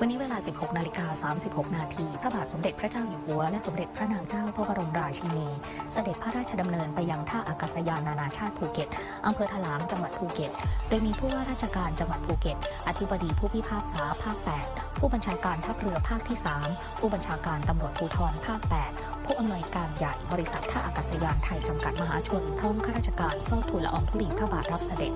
วันนี้เวลา 16 นาฬิกา 36 นาที พระบาทสมเด็จพระเจ้าอยู่หัว และสมเด็จพระนางเจ้าพระบรมราชินี เสด็จพระราชดำเนินไปยังท่าอากาศยานนานาชาติภูเก็ต อำเภอถลางจังหวัดภูเก็ต โดยมีผู้ว่าราชการจังหวัดภูเก็ต อธิบดีผู้พิพากษาภาค 8 ผู้บัญชาการทัพเรือภาคที่ 3 ผู้บัญชาการตำรวจภูธรภาค 8 ผู้อำนวยการใหญ่บริษัทท่าอากาศยานไทยจำกัดมหาชน พร้อมข้าราชการเฝ้าทูลละอองธุลีพระบาทรับเสด็จ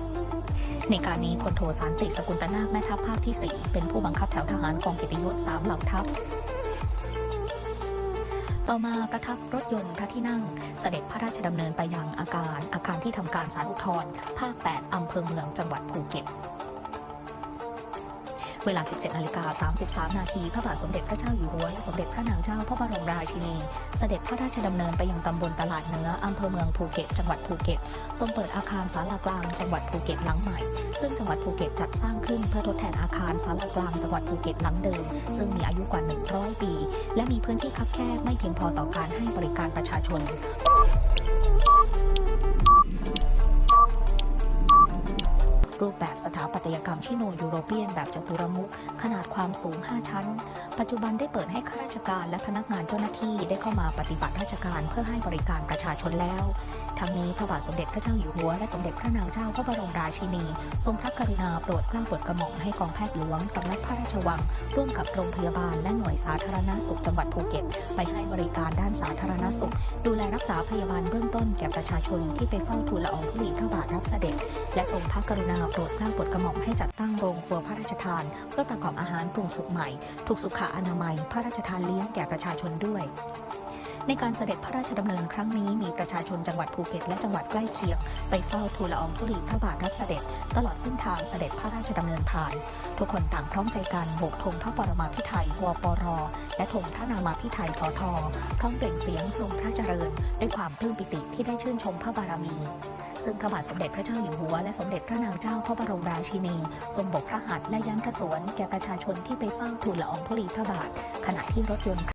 ในการนี้พลโทสันติสกุลตนาคแม่ทัพภาคที่ 4 เป็นผู้บังคับแถวทหารกองเกียรติยศ3เหล่าทัพต่อมาประทับรถยนต์พระที่นั่ง เสด็จพระราชดำเนินไปยังอาคารอาคารที่ทำการสารอุทธรภาค 8 อำเภอเมืองจังหวัดภูเก็ต เวลา 17นาฬิกา33 นาที พระบาทสมเด็จพระเจ้าอยู่หัว และสมเด็จพระนางเจ้าพระบรมราชินี เสด็จพระราชดำเนินไปยังตำบลตลาดเนื้ออำเภอเมืองภูเก็ต จังหวัดภูเก็ต ทรงเปิดอาคารศาลากลางจังหวัดภูเก็ตหลังใหม่ ซึ่งจังหวัดภูเก็ตจัดสร้างขึ้นเพื่อทดแทนอาคารศาลากลางจังหวัดภูเก็ตหลังเดิม ซึ่งมีอายุกว่า 100 ปี และมีพื้นที่คับแคบไม่เพียงพอต่อการให้บริการประชาชน รูปแบบสถาปัตยกรรมชิโนยูโรเปียนแบบจัตุรมุขขนาดความสูง 5 ชั้น ปัจจุบันได้เปิดให้ข้าราชการและพนักงานเจ้าหน้าที่ได้เข้ามาปฏิบัติราชการเพื่อให้บริการประชาชนแล้ว ทั้งนี้พระบาทสมเด็จพระเจ้าอยู่หัวและสมเด็จพระนางเจ้าพระบรมราชินี ทรงพระกรุณาโปรดเกล้าโปรดกระหม่อมให้กองแพทย์หลวงสำนักพระราชวัง ร่วมกับโรงพยาบาลและหน่วยสาธารณสุขจังหวัดภูเก็ต ไปให้บริการด้านสาธารณสุข ดูแลรักษาพยาบาลเบื้องต้นแก่ประชาชนที่ไปเฝ้าทูลละอองธุลีพระบาทรับเสด็จ และทรงพระกรุณาโปรดเกล้าโปรดกระหม่อมให้จัดตั้งโรงครัวพระราชทาน เพื่อประกอบอาหารปรุงสุกใหม่ ถูกสุขอนามัย พระราชทานเลี้ยงแก่ประชาชนด้วยในการเสด็จพระราชดำเนินครั้งนี้มีประชาชนจังหวัดภูเก็ตและจังหวัดใกล้เคียง ไปเฝ้าทูลละอองธุลีพระบาทรับเสด็จ ตลอดเส้นทางเสด็จพระราชดำเนินผ่าน ทุกคนต่างพร้อมใจกันโบกธงพระปรมาภิไธยวปร และธงพระนามาภิไธยสท พร้อมเปล่งเสียงทรงพระเจริญ ด้วยความปลื้มปิติที่ได้ชื่นชมพระบารมี ซึ่งพระบาทสมเด็จพระเจ้าอยู่หัวและสมเด็จพระนางเจ้าพระบรมราชินี ทรงบกพระหัตถ์และย้ำพระสวนแก่ประชาชนที่ไปเฝ้าทูลละอองธุลีพระบาท ขณะที่รถยนต์